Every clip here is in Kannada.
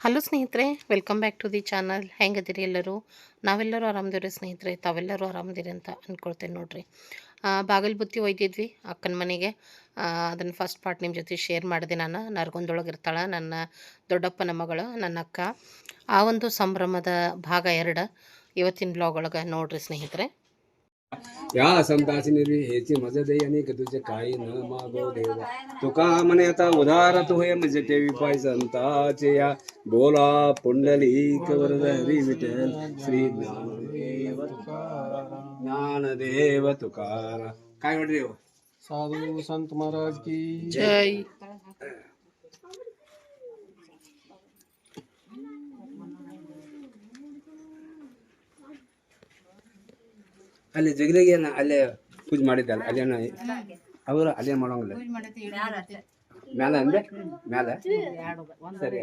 ಹಲೋ ಸ್ನೇಹಿತರೆ welcome back to the channel ಹೆಂಗದಿರಿ ಎಲ್ಲರೂ? ನಾವೆಲ್ಲರೂ ಆರಾಮದಿರಿ ಸ್ನೇಹಿತರೆ ತಾವೆಲ್ಲರೂ ಆರಾಮದಿರಿ ಅಂತ ಅಂದ್ಕೊಳ್ತೇನೆ ನೋಡಿರಿ. ಆ, ಬಾಗಲಬುತ್ತಿ ಒಯ್ದಿದ್ವಿ ಅಕ್ಕನ ಮನೆಗೆ. ಅದನ್ನು ಫಸ್ಟ್ ಪಾರ್ಟ್ ನಿಮ್ಮ ಜೊತೆ ಶೇರ್ ಮಾಡಿದೆ ನಾನು. ನರ್ಗೊಂದೊಳಗೆ ಇರ್ತಾಳೆ ನನ್ನ ದೊಡ್ಡಪ್ಪನ ಮಗಳು ನನ್ನ ಅಕ್ಕ. ಆ ಒಂದು ಸಂಭ್ರಮದ ಭಾಗ ಎರಡು ಇವತ್ತಿನ ಬ್ಲಾಗ್ ಒಳಗೆ ನೋಡಿರಿ ಸ್ನೇಹಿತರೆ. या संताची हेची मज दे अनेक तुझे काही न मागो देवा. तुका म्हणे आता उदार तू हे म्हणजे ठेवी पाय संताचे या. बोला पुंडलिक वरद हरी विठ्ठल श्री ज्ञानदेव ज्ञानदेव तुकारा काय हो? साधु संत महाराज की ಜೈ ಅಲ್ಲಿ ಜಗಲಿಗೆ ಏನ ಅಲ್ಲೇ ಪೂಜೆ ಮಾಡಿದ್ದಲ್ಲ ಅಲ್ಲೇನ ಅವರು ಅಲ್ಲೇ ಮಾಡೋಂಗಿಲ್ಲ. ಮ್ಯಾಲ ಅಂದ್ರೆ ಮ್ಯಾಲ? ಸರಿ.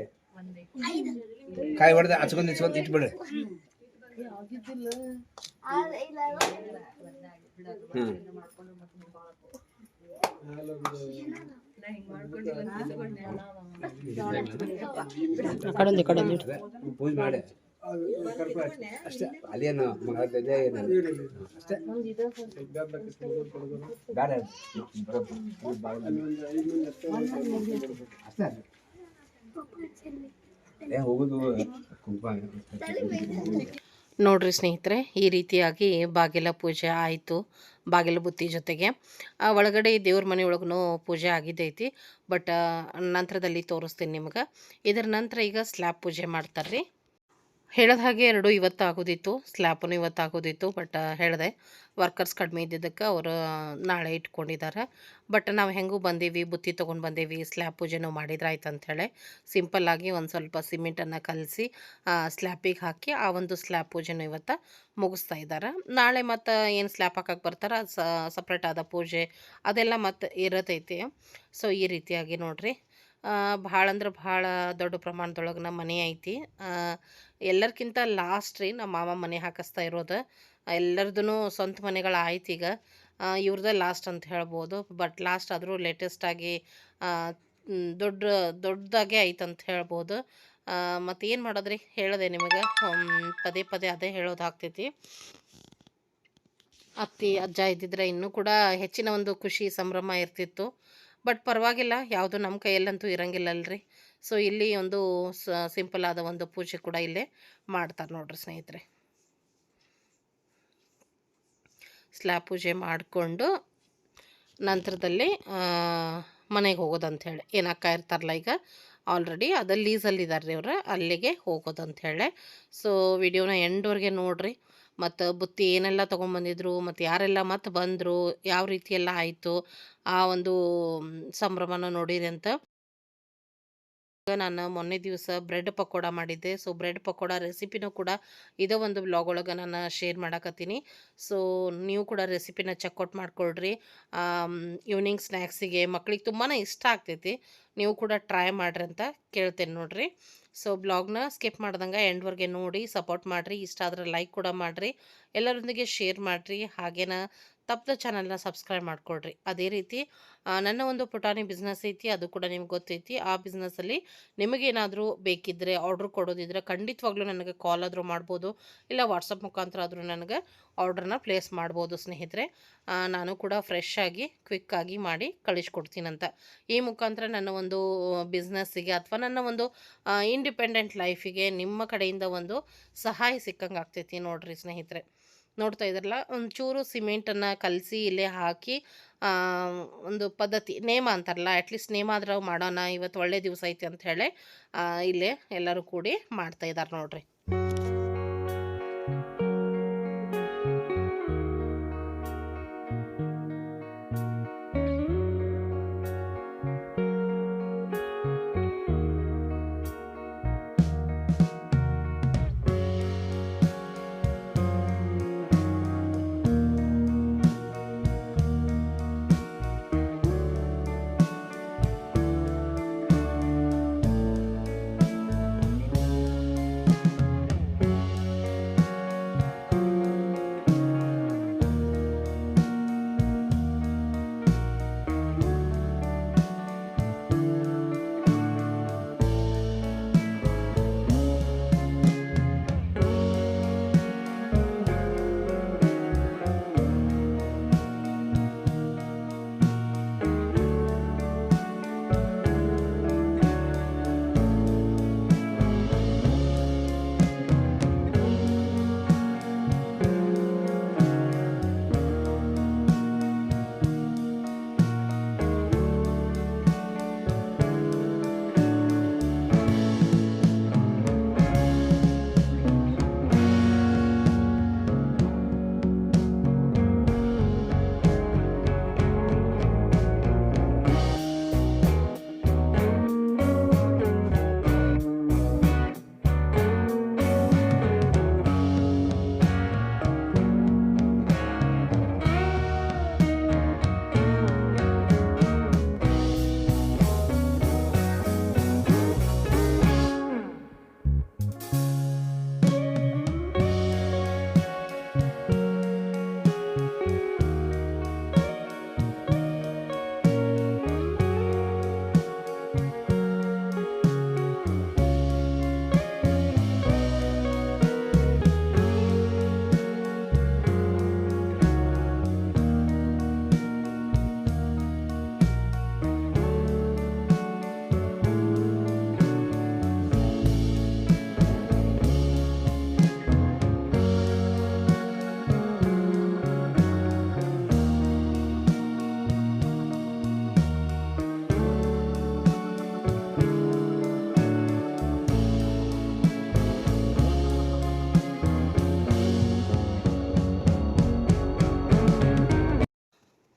ಕಾಯಿ ಹೊಡೆದ ಹಚ್ಕೊಂಡು ಇಚ್ಕೊಂಡ್ ಇಟ್ಬಿಡ್ರಿ ಅದೇ, ಪೂಜೆ ಮಾಡಿ. ಅಷ್ಟೇ ಅಲ್ಲೇನು ಮಾಡೋದಿದೆ ಏನು ಅಷ್ಟೇ. ಬೇಡ ಅಷ್ಟೇ ಏ ಹೋಗುದು ಕುಂಕುಮ. ನೋಡ್ರಿ ಸ್ನೇಹಿತರೆ ಈ ರೀತಿಯಾಗಿ ಬಾಗಿಲ ಪೂಜೆ ಆಯಿತು. ಬಾಗಿಲ ಬುತ್ತಿ ಜೊತೆಗೆ ಆ, ಒಳಗಡೆ ದೇವ್ರ ಮನೆ ಒಳಗೂ ಪೂಜೆ ಆಗಿದ್ದೈತಿ. ಬಟ್ ನಂತರದಲ್ಲಿ ತೋರಿಸ್ತೀನಿ ನಿಮ್ಗೆ. ಇದರ ನಂತರ ಈಗ ಸ್ಲ್ಯಾಬ್ ಪೂಜೆ ಮಾಡ್ತಾರೆ ರೀ ಹೇಳದ ಹಾಗೆ ಎರಡು ಇವತ್ತು ಆಗೋದಿತ್ತು ಸ್ಲ್ಯಾಪನು ಇವತ್ತು ಆಗೋದಿತ್ತು ಬಟ್ ಹೇಳಿದೆ. ವರ್ಕರ್ಸ್ ಕಡಿಮೆ ಇದ್ದಿದ್ದಕ್ಕೆ ಅವರು ನಾಳೆ ಇಟ್ಕೊಂಡಿದ್ದಾರೆ ಬಟ್ ನಾವು ಹೆಂಗೂ ಬಂದೀವಿ, ಬುತ್ತಿ ತೊಗೊಂಡು ಬಂದೀವಿ, ಸ್ಲ್ಯಾಬ್ ಪೂಜೆನೂ ಮಾಡಿದ್ರೆ ಆಯ್ತು ಅಂಥೇಳಿ ಸಿಂಪಲ್ಲಾಗಿ ಒಂದು ಸ್ವಲ್ಪ ಸಿಮೆಂಟನ್ನು ಕಲಸಿ ಸ್ಲ್ಯಾಪಿಗೆ ಹಾಕಿ ಆ ಒಂದು ಸ್ಲ್ಯಾಬ್ ಪೂಜೆನೂ ಇವತ್ತು ಮುಗಿಸ್ತಾ ಇದ್ದಾರೆ ನಾಳೆ ಮತ್ತು ಏನು ಸ್ಲ್ಯಾಪ್ ಹಾಕಕ್ಕೆ ಬರ್ತಾರೆ ಸಪ್ರೇಟ್ ಆದ ಪೂಜೆ ಅದೆಲ್ಲ ಮತ್ತು ಇರತೈತಿ. ಸೊ ಈ ರೀತಿಯಾಗಿ ನೋಡಿರಿ. ಭಾಳ ಅಂದ್ರೆ ಭಾಳ ದೊಡ್ಡ ಪ್ರಮಾಣದೊಳಗೆ ನಮ್ಮ ಮನೆ ಐತಿ. ಎಲ್ಲರ್ಕಿಂತ ಲಾಸ್ಟ್ ರೀ ನಮ್ಮ ಮಾವ ಮನೆ ಹಾಕಿಸ್ತಾ ಇರೋದು. ಎಲ್ಲರದೂ ಸ್ವಂತ ಮನೆಗಳು ಆಯ್ತು ಈಗ ಇವ್ರದ್ದೇ ಲಾಸ್ಟ್ ಅಂತ ಹೇಳ್ಬೋದು. ಬಟ್ ಲಾಸ್ಟ್ ಆದರೂ ಲೇಟೆಸ್ಟಾಗಿ ದೊಡ್ಡ ದೊಡ್ಡದಾಗೆ ಆಯ್ತು ಅಂತ ಹೇಳ್ಬೋದು. ಮತ್ತು ಏನು ಮಾಡೋದ್ರಿ? ಹೇಳಿದೆ ನಿಮಗೆ. ಪದೇ ಪದೇ ಅದೇ ಹೇಳೋದು ಆಗ್ತೈತಿ. ಅತ್ತಿ, ಅಜ್ಜ ಇದ್ದಿದ್ರೆ ಇನ್ನೂ ಕೂಡ ಹೆಚ್ಚಿನ ಒಂದು ಖುಷಿ, ಸಂಭ್ರಮ ಇರ್ತಿತ್ತು. ಬಟ್ ಪರವಾಗಿಲ್ಲ, ಯಾವುದು ನಮ್ಮ ಕೈಯಲ್ಲಂತೂ ಇರಂಗಿಲ್ಲಲ್ರಿ. ಸೊ, ಇಲ್ಲಿ ಒಂದು ಸಿಂಪಲ್ ಆದ ಒಂದು ಪೂಜೆ ಕೂಡ ಇಲ್ಲೇ ಮಾಡ್ತಾರೆ ನೋಡ್ರಿ ಸ್ನೇಹಿತರೆ. ಸ್ಲ್ಯಾಬ್ ಪೂಜೆ ಮಾಡಿಕೊಂಡು ನಂತರದಲ್ಲಿ ಮನೆಗೆ ಹೋಗೋದು ಹೇಳಿ ಏನು ಅಕ್ಕ ಇರ್ತಾರಲ್ಲ ಈಗ ಆಲ್ರೆಡಿ ಅದು ಲೀಸಲ್ಲಿದ್ದಾರೆ ಅವ್ರು, ಅಲ್ಲಿಗೆ ಹೋಗೋದು ಅಂಥೇಳಿ ಸೊ ವಿಡಿಯೋನ ಎಂಡ್ವರೆಗೆ ನೋಡಿರಿ. ಮತ್ತು ಬುತ್ತಿ ಏನೆಲ್ಲ ತೊಗೊಂಬಂದಿದ್ರು, ಮತ್ತು ಯಾರೆಲ್ಲ ಮತ್ತೆ ಬಂದರು, ಯಾವ ರೀತಿ ಎಲ್ಲ ಆಯಿತು, ಆ ಒಂದು ಸಂಭ್ರಮನ ನೋಡಿರಿ ಅಂತ ಈಗ ನಾನು ಮೊನ್ನೆ ದಿವಸ ಬ್ರೆಡ್ ಪಕೋಡ ಮಾಡಿದ್ದೆ. ಸೊ ಬ್ರೆಡ್ ಪಕೋಡ ರೆಸಿಪಿನೂ ಕೂಡ ಇದೇ ಒಂದು ಬ್ಲಾಗ್ ಒಳಗೆ ನಾನು ಶೇರ್ ಮಾಡಕತ್ತೀನಿ. ಸೊ ನೀವು ಕೂಡ ರೆಸಿಪಿನ ಚೆಕ್ಔಟ್ ಮಾಡ್ಕೊಳ್ರಿ. ಈವ್ನಿಂಗ್ ಸ್ನ್ಯಾಕ್ಸಿಗೆ ಮಕ್ಳಿಗೆ ತುಂಬಾ ಇಷ್ಟ ಆಗ್ತೈತಿ. ನೀವು ಕೂಡ ಟ್ರೈ ಮಾಡ್ರಿ ಅಂತ ಕೇಳ್ತೇನೆ ನೋಡ್ರಿ. ಸೊ ಬ್ಲಾಗ್ನ ಸ್ಕಿಪ್ ಮಾಡ್ದಂಗೆ ಎಂಡ್ವರೆಗೆ ನೋಡಿ ಸಪೋರ್ಟ್ ಮಾಡಿರಿ, ಇಷ್ಟ ಆದರೆ ಲೈಕ್ ಕೂಡ ಮಾಡಿರಿ, ಎಲ್ಲರೊಂದಿಗೆ ಶೇರ್ ಮಾಡಿರಿ, ಹಾಗೇನ ತಪ್ಪದ ಚಾನಲ್ನ ಸಬ್ಸ್ಕ್ರೈಬ್ ಮಾಡ್ಕೊಳ್ರಿ ಅದೇ ರೀತಿ ನನ್ನ ಒಂದು ಪುಟಾಣಿ ಬಿಸ್ನೆಸ್ ಐತಿ, ಅದು ಕೂಡ ನಿಮ್ಗೆ ಗೊತ್ತೈತಿ. ಆ ಬಿಸ್ನೆಸ್ಸಲ್ಲಿ ನಿಮಗೇನಾದರೂ ಬೇಕಿದ್ದರೆ ಆರ್ಡ್ರ್ ಕೊಡೋದಿದ್ರೆ ಖಂಡಿತವಾಗ್ಲೂ ನನಗೆ ಕಾಲ್ ಆದರೂ ಮಾಡ್ಬೋದು, ಇಲ್ಲ ವಾಟ್ಸಪ್ ಮುಖಾಂತರ ಆದರೂ ನನಗೆ ಆರ್ಡ್ರನ್ನ ಪ್ಲೇಸ್ ಮಾಡ್ಬೋದು, ಸ್ನೇಹಿತರೆ. ನಾನು ಕೂಡ ಫ್ರೆಶ್ ಆಗಿ ಕ್ವಿಕ್ಕಾಗಿ ಮಾಡಿ ಕಳಿಸ್ಕೊಡ್ತೀನಂತ. ಈ ಮುಖಾಂತರ ನನ್ನ ಒಂದು ಬಿಸ್ನೆಸ್ಸಿಗೆ ಅಥವಾ ನನ್ನ ಒಂದು ಇಂಡಿಪೆಂಡೆಂಟ್ ಲೈಫಿಗೆ ನಿಮ್ಮ ಕಡೆಯಿಂದ ಒಂದು ಸಹಾಯ ಸಿಕ್ಕಂಗೆ ಆಗ್ತೈತಿ ನೋಡ್ರಿ ಸ್ನೇಹಿತರೆ. ನೋಡ್ತಾ ಇದ್ರಲ್ಲ, ಒಂಚೂರು ಸಿಮೆಂಟನ್ನು ಕಲಸಿ ಇಲ್ಲೇ ಹಾಕಿ ಒಂದು ಪದ್ಧತಿ, ನೇಮ ಅಂತಾರಲ್ಲ ಅಟ್ಲೀಸ್ಟ್ ನೇಮ ಆದ್ರೆ ಮಾಡೋಣ, ಇವತ್ತು ಒಳ್ಳೆ ದಿವಸ ಐತಿ ಅಂತ ಹೇಳಿ ಇಲ್ಲೇ ಎಲ್ಲರೂ ಕೂಡಿ ಮಾಡ್ತಾ ಇದ್ದಾರೆ ನೋಡ್ರಿ.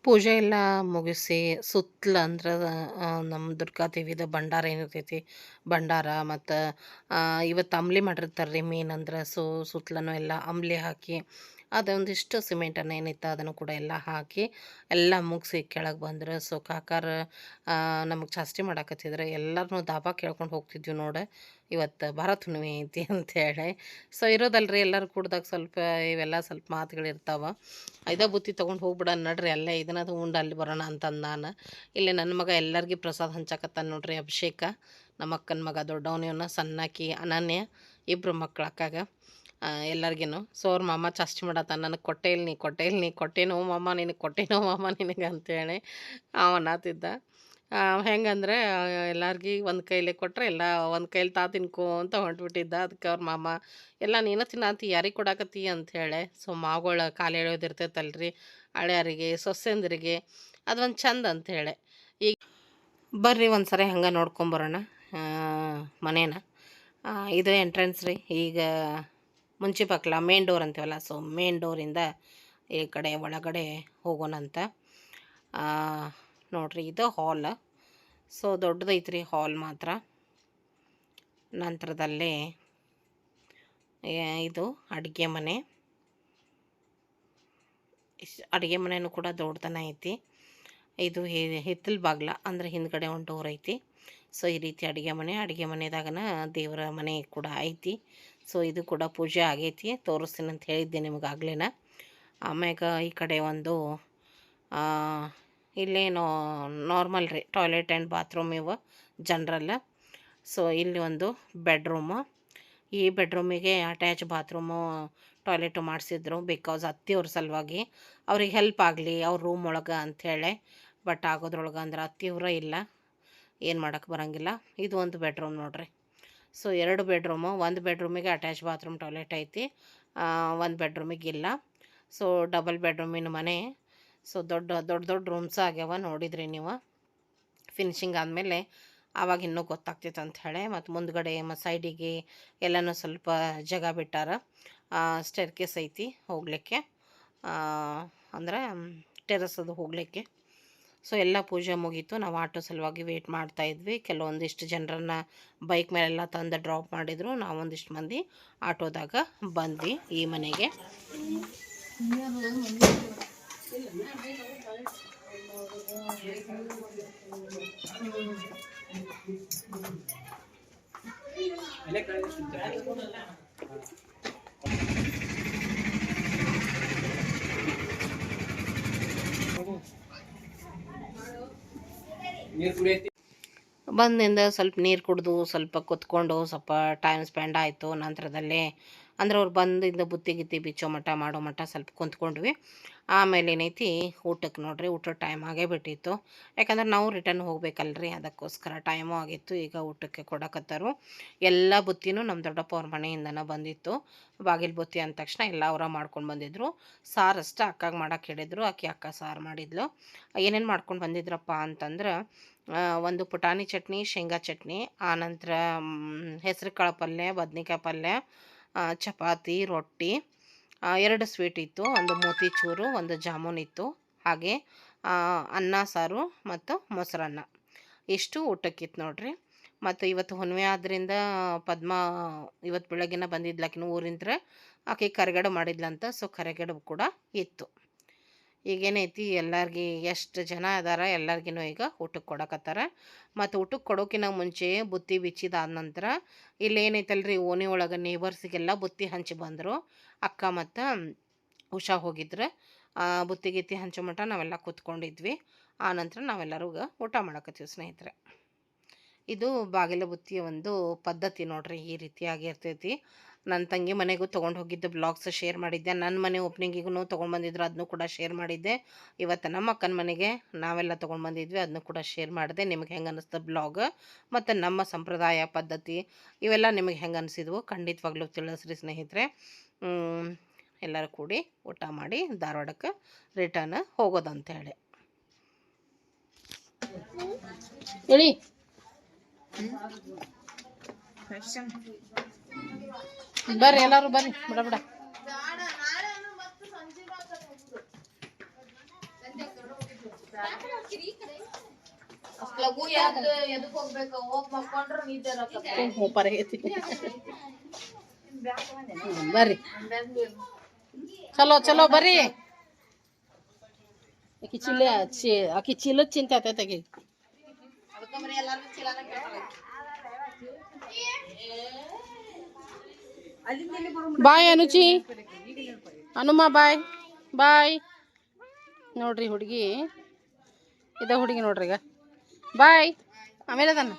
ಪೂಜೆ ಎಲ್ಲ ಮುಗಿಸಿ ಸುತ್ತಲ ಅಂದ್ರೆ ನಮ್ಮ ದುರ್ಗಾದೇವಿದ ಭಂಡಾರ ಏನಿರ್ತೈತಿ, ಭಂಡಾರ ಮತ್ತು ಇವತ್ತು ಅಂಬ್ಲಿ ಮಾಡಿರ್ತಾರೆ ರೀ ಮೇನ್ ಅಂದ್ರೆ ಸೊ ಸುತ್ತಲೂ ಎಲ್ಲ ಅಂಬ್ಲಿ ಹಾಕಿ ಅದೊಂದಿಷ್ಟು ಸಿಮೆಂಟನ್ನು ಏನಿತ್ತು ಅದನ್ನು ಕೂಡ ಎಲ್ಲ ಹಾಕಿ ಎಲ್ಲ ಮುಗಿಸಿ ಕೆಳಗೆ ಬಂದ್ರೆ ಸೊ ಕಾಕಾರ ನಮಗೆ ಚಾಸ್ತಿ ಮಾಡಾಕತ್ತಿದ್ರೆ. ಎಲ್ಲರನ್ನೂ ದಾಬಾ ಕೇಳ್ಕೊಂಡು ಹೋಗ್ತಿದ್ವಿ ನೋಡಿ, ಇವತ್ತು ಭಾರತ್ ಹುಣ್ಣಿಮೆ ಐತಿ ಅಂತೇಳಿ ಸೊ ಇರೋದಲ್ರಿ, ಎಲ್ಲರೂ ಕೂಡ್ದಾಗ ಸ್ವಲ್ಪ ಇವೆಲ್ಲ ಸ್ವಲ್ಪ ಮಾತುಗಳಿರ್ತಾವೆ ಐದ ಬುತ್ತಿ ತೊಗೊಂಡು ಹೋಗ್ಬಿಡ ನಡ್ರಿ, ಅಲ್ಲೇ ಇದನ್ನದು ಉಂಡು, ಅಲ್ಲಿ ಬರೋಣ ಅಂತಂದು ನಾನು. ಇಲ್ಲಿ ನನ್ನ ಮಗ ಎಲ್ಲರಿಗೂ ಪ್ರಸಾದ ಹಂಚಕತ್ತಾನ ನೋಡ್ರಿ, ಅಭಿಷೇಕ. ನಮ್ಮ ಅಕ್ಕನ ಮಗ ದೊಡ್ಡವನಿವನ್ನ ಸಣ್ಣಾಕಿ ಅನನ್ಯ ಇಬ್ಬರು ಮಕ್ಳು ಅಕ್ಕಾಗ. ಎಲ್ಲರಿಗೂ ಸೊ ಅವ್ರ ಮಾಮ ಚಸ್ಟ್ ಮಾಡತ್ತ ನನಗೆ ಕೊಟ್ಟೆ ಇಲ್ಲಿ ನೀ, ಕೊಟ್ಟೆ ಇಲ್ಲಿ ನೀ ಕೊಟ್ಟೇನೋ ಮಾಮ, ನಿನಗೆ ಕೊಟ್ಟೇನೋ ಮಾಮ ನಿನಗೆ ಅಂತೇಳಿ ಅವ ಅನ್ನತ್ತಿದ್ದ ಹೆಂಗಂದ್ರೆ ಎಲ್ಲಾರ್ಗಿ ಒಂದು ಕೈಲಿ ಕೊಟ್ಟರೆ ಎಲ್ಲ ಒಂದು ಕೈಲಿ ತಾ ತಿನ್ಕೋ ಅಂತ ಹೊಂಟ್ಬಿಟ್ಟಿದ್ದ. ಅದಕ್ಕೆ ಅವ್ರ ಮಾಮ, ಎಲ್ಲ ನೀನು ತಿನ್ನಂತಿ ಯಾರಿಗೆ ಕೊಡಾಕತ್ತಿ? ಅಂಥೇಳಿ ಸೊ ಮಾವುಗಳ ಕಾಲು ಎಳೆಯೋದಿರ್ತೈತಲ್ರಿ, ಹಳೆಯರಿಗೆ, ಸೊಸೆಂದ್ರಿಗೆ, ಅದೊಂದು ಚಂದ ಅಂಥೇಳಿ ಈಗ ಬರ್ರಿ ಒಂದು ಸರಿ ಹಂಗೆ ನೋಡ್ಕೊಂಬರೋಣ ಮನೇನ. ಇದು ಎಂಟ್ರೆನ್ಸ್ ರೀ. ಈಗ ಮುಂಚೆ ಬಾಕ್ಲ ಮೇನ್ ಡೋರ್ ಅಂತೀವಲ್ಲ ಸೊ ಮೇನ್ ಡೋರಿಂದ ಈ ಕಡೆ ಒಳಗಡೆ ಹೋಗೋಣಂತ. ನೋಡ್ರಿ, ಇದು ಹಾಲ್ ಸೊ ದೊಡ್ಡದೈತ್ರಿ ಹಾಲ್ ಮಾತ್ರ. ನಂತರದಲ್ಲಿ ಇದು ಅಡುಗೆ ಮನೆ. ಅಡುಗೆ ಮನೆಯೂ ಕೂಡ ದೊಡ್ಡತನ ಐತಿ. ಇದು ಹಿತ್ತಲ ಬಾಗ್ಲ, ಅಂದರೆ ಹಿಂದ್ಗಡೆ ಒಂದು ಡೋರ್ ಐತಿ. ಸೊ ಈ ರೀತಿ ಅಡುಗೆ ಮನೆ, ಅಡುಗೆ ಮನೆದಾಗನ ದೇವರ ಮನೆ ಕೂಡ ಐತಿ. ಸೊ, ಇದು ಕೂಡ ಪೂಜೆ ಆಗೈತಿ. ತೋರಿಸ್ತೀನಿ ಅಂತ ಹೇಳಿದ್ದೆ ನಿಮ್ಗೆ ಆಗ್ಲೇನ ಆಮ್ಯಾಗ ಈ ಕಡೆ ಒಂದು ಇಲ್ಲೇನು ನಾರ್ಮಲ್ ರೀ ಟಾಯ್ಲೆಟ್ ಆ್ಯಂಡ್ ಬಾತ್ರೂಮ್ ಇವು ಜನರಲ್ಲ. ಸೊ ಇಲ್ಲಿ ಒಂದು ಬೆಡ್ರೂಮು ಈ ಬೆಡ್ರೂಮಿಗೆ ಅಟ್ಯಾಚ್ ಬಾತ್ರೂಮು ಟಾಯ್ಲೆಟು ಮಾಡಿಸಿದ್ರು ಬಿಕಾಸ್ ಅತ್ತಿಯವ್ರ ಸಲುವಾಗಿ ಅವ್ರಿಗೆ ಹೆಲ್ಪ್ ಆಗಲಿ, ಅವ್ರ ರೂಮ್ ಒಳಗೆ ಅಂಥೇಳಿ ಬಟ್ ಆಗೋದ್ರೊಳಗೆ ಅಂದ್ರೆ ಅತ್ತಿಯವ್ರ ಇಲ್ಲ. ಏನು ಮಾಡೋಕ್ಕೆ ಬರೋಂಗಿಲ್ಲ. ಇದು ಒಂದು ಬೆಡ್ರೂಮ್ ನೋಡ್ರಿ. ಸೊ, ಎರಡು ಬೆಡ್ರೂಮು, ಒಂದು ಬೆಡ್ರೂಮಿಗೆ ಅಟ್ಯಾಚ್ ಬಾತ್ರೂಮ್ ಟಾಯ್ಲೆಟ್ ಐತಿ. ಒಂದು ಬೆಡ್ರೂಮಿಗೆ ಇಲ್ಲ. ಸೊ, ಡಬಲ್ ಬೆಡ್ರೂಮಿನ ಮನೆ. ಸೊ, ದೊಡ್ಡ ದೊಡ್ಡ ದೊಡ್ಡ ರೂಮ್ಸ್ ಆಗ್ಯಾವ ನೋಡಿದ್ರಿ ನೀವು. ಫಿನಿಶಿಂಗ್ ಆದಮೇಲೆ ಆವಾಗ ಇನ್ನೂ ಗೊತ್ತಾಗ್ತಿತ್ತು ಅಂತ ಹೇಳಿ, ಮತ್ತು ಮುಂದ್ಗಡೆ ಮ, ಸೈಡಿಗೆ ಎಲ್ಲನೂ ಸ್ವಲ್ಪ ಜಾಗ ಬಿಟ್ಟಾರ. ಸ್ಟೇರ್ ಕೇಸ್ ಐತಿ ಹೋಗಲಿಕ್ಕೆ. ಅಂದರೆ ಟೆರಸ್ ಅದು ಹೋಗಲಿಕ್ಕೆ. ಸೊ ಎಲ್ಲ ಪೂಜೆ ಮುಗೀತು. ನಾವು ಆಟೋ ಸಲುವಾಗಿ ವೆಯ್ಟ್ ಮಾಡ್ತಾ ಇದ್ವಿ. ಕೆಲವೊಂದಿಷ್ಟು ಜನರನ್ನ ಬೈಕ್ ಮೇಲೆಲ್ಲ ತಂದು ಡ್ರಾಪ್ ಮಾಡಿದ್ರು. ನಾವೊಂದಿಷ್ಟು ಮಂದಿ ಆಟೋದಾಗ ಬಂದ್ವಿ ಈ ಮನೆಗೆ. New to ಬಂದಿಂದ ಸ್ವಲ್ಪ ನೀರು ಕುಡಿದು, ಸ್ವಲ್ಪ ಕುತ್ಕೊಂಡು, ಸ್ವಲ್ಪ ಟೈಮ್ ಸ್ಪೆಂಡ್ ಆಯಿತು ನಂತರದಲ್ಲಿ. ಅಂದ್ರೆ ಅವ್ರು ಬಂದಿಂದ ಬುತ್ತಿ ಗಿತ್ತಿ ಬಿಚ್ಚೋ ಮಠ, ಮಾಡೋ ಮಠ ಸ್ವಲ್ಪ ಕುಂತ್ಕೊಂಡ್ವಿ. ಆಮೇಲೆ ಏನೈತಿ, ಊಟಕ್ಕೆ ನೋಡ್ರಿ, ಊಟದ ಟೈಮ್ ಆಗೇ ಬಿಟ್ಟಿತ್ತು. ಯಾಕಂದ್ರೆ ನಾವು ರಿಟರ್ನ್ ಹೋಗ್ಬೇಕಲ್ರಿ, ಅದಕ್ಕೋಸ್ಕರ ಟೈಮು ಆಗಿತ್ತು. ಈಗ ಊಟಕ್ಕೆ ಕೊಡಕತ್ತಾರು. ಎಲ್ಲ ಬುತ್ತಿನೂ ನಮ್ಮ ದೊಡ್ಡಪ್ಪ ಅವ್ರ ಮನೆಯಿಂದನೇ ಬಂದಿತ್ತು. ಬಾಗಿಲು ಬುತ್ತಿ ಅಂದ ತಕ್ಷಣ ಎಲ್ಲ ಅವರ ಮಾಡ್ಕೊಂಡು ಬಂದಿದ್ರು. ಸಾರು ಅಷ್ಟೇ ಅಕ್ಕಾಗ ಮಾಡಕ್ಕೆ ಹೇಳಿದ್ರು. ಅಕ್ಕಿ ಅಕ್ಕ ಸಾರು ಮಾಡಿದ್ಲು. ಏನೇನು ಮಾಡ್ಕೊಂಡು ಬಂದಿದ್ರಪ್ಪ ಅಂತಂದ್ರೆ ಒಂದು ಪುಟಾಣಿ ಚಟ್ನಿ, ಶೇಂಗಾ ಚಟ್ನಿ ಆನಂತರ ಹೆಸರು ಕಾಳು ಪಲ್ಯ, ಬದ್ನಿಕಾಯಿ ಪಲ್ಯ ಚಪಾತಿ, ರೊಟ್ಟಿ ಎರಡು ಸ್ವೀಟ್ ಇತ್ತು. ಒಂದು ಮೋತಿಚೂರು ಒಂದು ಜಾಮೂನ್ ಇತ್ತು. ಹಾಗೆ ಅನ್ನ, ಸಾರು ಮತ್ತು ಮೊಸರನ್ನ ಇಷ್ಟು ಊಟಕ್ಕಿತ್ತು ನೋಡ್ರಿ. ಮತ್ತು ಇವತ್ತು ಹುಣ್ಣಿಮೆ ಆದ್ದರಿಂದ ಪದ್ಮ ಇವತ್ತು ಬೆಳಗ್ಗೆನ ಬಂದಿದ್ಲಾಕಿನ ಊರಿಂದ್ರೆ ಆಕೆ ಕರಿಗಡೆ ಮಾಡಿದ್ಲಂತ. ಸೊ, ಕರಿಗಡೆ ಕೂಡ ಇತ್ತು. ಈಗೇನೈತಿ ಎಲ್ಲರಿಗೆ ಎಷ್ಟು ಜನ ಅದಾರ ಎಲ್ಲರಿಗೂ ಈಗ ಊಟಕ್ಕೆ ಕೊಡಕತ್ತಾರ. ಮತ್ತು ಊಟಕ್ಕೆ ಕೊಡೋಕಿನ ಮುಂಚೆ ಬುತ್ತಿ ಬಿಚ್ಚಿದಾದ ನಂತರ ಇಲ್ಲಿ ಏನೈತಲ್ರಿ ಓಣಿ ಒಳಗೆ ನೇಬರ್ಸಿಗೆಲ್ಲ ಬುತ್ತಿ ಹಂಚಿ ಬಂದರು. ಅಕ್ಕ ಮತ್ತು ಉಷಾ ಹೋಗಿದ್ರೆ. ಬುತ್ತಿ ಗಿತ್ತಿ ಹಂಚೋ ಮಟ್ಟ ನಾವೆಲ್ಲ ಕೂತ್ಕೊಂಡಿದ್ವಿ. ಆ ನಂತರ ನಾವೆಲ್ಲರೂ ಊಟ ಮಾಡಕತ್ತೀವಿ ಸ್ನೇಹಿತರೆ. ಇದು ಬಾಗಿಲ ಬುತ್ತಿಯ ಒಂದು ಪದ್ಧತಿ ನೋಡ್ರಿ ಈ ರೀತಿಯಾಗಿ ಇರ್ತೈತಿ. ನನ್ನ ತಂಗಿ ಮನೆಗೂ ತೊಗೊಂಡು ಹೋಗಿದ್ದು ಬ್ಲಾಗ್ಸ್ ಶೇರ್ ಮಾಡಿದ್ದೆ. ನನ್ನ ಮನೆ ಓಪನಿಂಗಿಗೂ ತೊಗೊಂಡು ಬಂದಿದ್ರು ಅದನ್ನು ಕೂಡ ಶೇರ್ ಮಾಡಿದ್ದೆ. ಇವತ್ತು ನಮ್ಮ ಅಕ್ಕನ ಮನೆಗೆ ನಾವೆಲ್ಲ ತೊಗೊಂಡು ಬಂದಿದ್ವಿ ಅದನ್ನು ಕೂಡ ಶೇರ್ ಮಾಡಿದೆ. ನಿಮಗೆ ಹೆಂಗೆ ಅನ್ನಿಸ್ತು ಬ್ಲಾಗ್ ಮತ್ತು ನಮ್ಮ ಸಂಪ್ರದಾಯ ಪದ್ಧತಿ ಇವೆಲ್ಲ ನಿಮಗೆ ಹೆಂಗೆ ಅನಿಸಿದ್ವು ಖಂಡಿತವಾಗ್ಲೂ ತಿಳಿಸ್ರಿ ಸ್ನೇಹಿತರೆ. ಎಲ್ಲರೂ ಕೂಡಿ ಊಟ ಮಾಡಿ ಧಾರವಾಡಕ್ಕೆ ರಿಟರ್ನ್ ಹೋಗೋದಂತ ಹೇಳಿ. ಹೇಳಿ ಬರ್ರಿ, ಎಲ್ಲರೂ ಬರ್ರಿ. ಬಿಡ ಬಿಡ. ಲಘು ಯಾವ್ದು ಎದಕ್ ಹೋಗ್ಬೇಕು ಹೋಗ್ ಮಕ್ಕೊಂಡ್ರ ನಿದ್ದೆ ಬರಕತ್ತ. ಹ್ಞೂ ಪರಗೈತಿ ಬರ್ರಿ. ಚಲೋ ಚಲೋ, ಬರ್ರಿ. ಆಕಿ ಚಿಲ್ಲ ಚಿ ಆಕಿ ಚೀಲದ ಚಿಂತೆ ಆತೈತೆ ಆಕಿ. ಅದಕ್ಕಂದ್ರೆ ಎಲ್ಲಾರ್ಗೂ ಚೀಲನ ಕೇಳ್ತಾರೆ. ಬಾಯ್ ಅನುಜಿ ಹನುಮ ಬಾಯ್. ಬಾಯ್. ನೋಡ್ರಿ ಹುಡುಗಿ. ಇದ ಹುಡುಗಿ ನೋಡ್ರಿ ಈಗ. ಬಾಯ್. ಆಮೇಲೆ ಅದನ್ನ.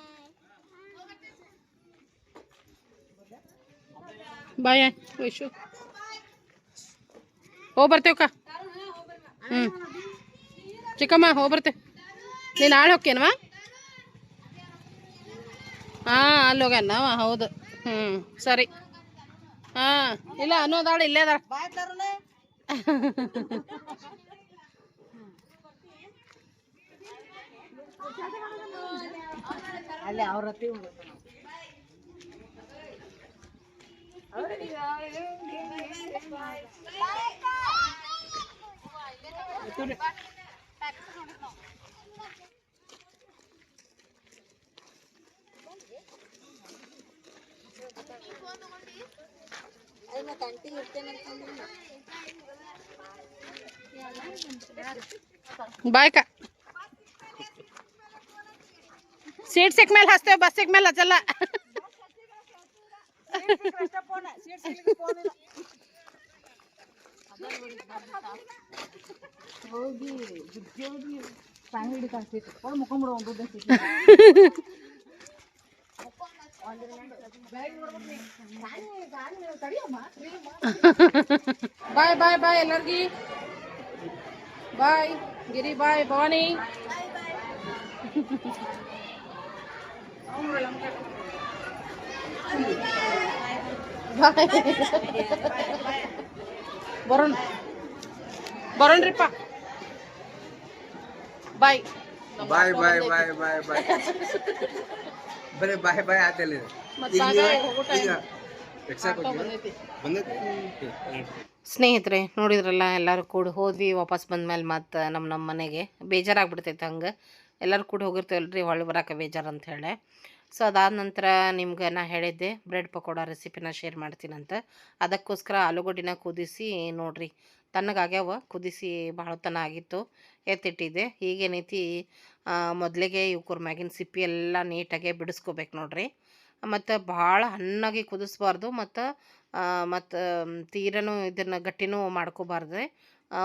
ಬಾಯ್, ವೈಶು. ಹೋಗಿ ಬರ್ತೇವಕ್ಕ ಹ್ಞೂ ಚಿಕ್ಕಮ್ಮ ಹೋಗಿ ಬರ್ತೇವೆ ನೀನು ನಾಳೆ ಹೋಗ್ತೇನವ ಹಾಂ, ಅಲ್ಲಿ ಹೋಗ್ಯಾನವ ಹೌದು. ಹ್ಞೂ ಸರಿ. ಹಾಂ ಇಲ್ಲ ಅನ್ನೋದಾಳ ಇಲ್ಲೇ ಅದಾಳ ಬಾಯ್ಕ ಸೀಟ್ ಸಿಕ್ಕ ಮೇಲೆ ಹಚ್ತೇವೆ ಬಸ್ ಸಿಕ್ಕ ಮೇಲೆ ಹಚ್ಚಲ್ಲ ಬಾಯ್ ಬಾಯ್ ಬಾಯ್ ಎಲ್ಲರಿಗಿ ಬಾಯ್ ಗಿರಿ ಬಾಯ್ ಭವಾನಿ ಬಾಯ್ ಬರೋಣ ಬರೋಣ್ರಿಪ್ಪ ಬಾಯ್ ಬಾಯ್ ಬಾಯ್ ಬಾಯ್ ಬಾಯ್ ಬಾಯ್ ಬರೀ ಬಾಯಿ ಬಾಯಿ ಆತಲ್ಲ ಸ್ನೇಹಿತರೆ ನೋಡಿದ್ರಲ್ಲ ಎಲ್ಲರೂ ಕೂಡ ಹೋದ್ವಿ ವಾಪಸ್ ಬಂದ್ಮೇಲೆ ಮತ್ತೆ ನಮ್ಮ ನಮ್ಮ ಮನೆಗೆ. ಬೇಜಾರಾಗ್ಬಿಡ್ತೈತೆ ಹಂಗೆ. ಎಲ್ಲರೂ ಕೂಡ ಹೋಗಿರ್ತೇವಲ್ರಿ ಹೊಳ್ಳಿ ಬರೋಕೆ ಬೇಜಾರು ಅಂತ ಹೇಳಿ. ಸೊ ಅದಾದ ನಂತರ ನಿಮ್ಗೆ ನಾ ಹೇಳಿದ್ದೆ ಬ್ರೆಡ್ ಪಕೋಡ ರೆಸಿಪಿನ ಶೇರ್ ಮಾಡ್ತೀನಂತ. ಅದಕ್ಕೋಸ್ಕರ ಆಲೂಗಡ್ಡಿನ ಕುದಿಸಿ ನೋಡ್ರಿ ತಣ್ಣಗಾಗ್ಯಾವ ಕುದಿಸಿ ಭಾಳ ತನ ಆಗಿತ್ತು ಎತ್ತಿಟ್ಟಿದ್ದೆ. ಈಗೇನೈತಿ ಮೊದಲಿಗೆ ಇವ್ಕುರ್ ಮ್ಯಾಗಿನ ಸಿಪ್ಪಿ ಎಲ್ಲ ನೀಟಾಗೆ ಬಿಡಿಸ್ಕೋಬೇಕು ನೋಡ್ರಿ. ಮತ್ತು ಭಾಳ ಹಣ್ಣಾಗಿ ಕುದಿಸ್ಬಾರ್ದು ಮತ್ತು ಮತ್ತು ತೀರನು ಇದನ್ನು ಗಟ್ಟಿನೂ ಮಾಡ್ಕೋಬಾರ್ದು.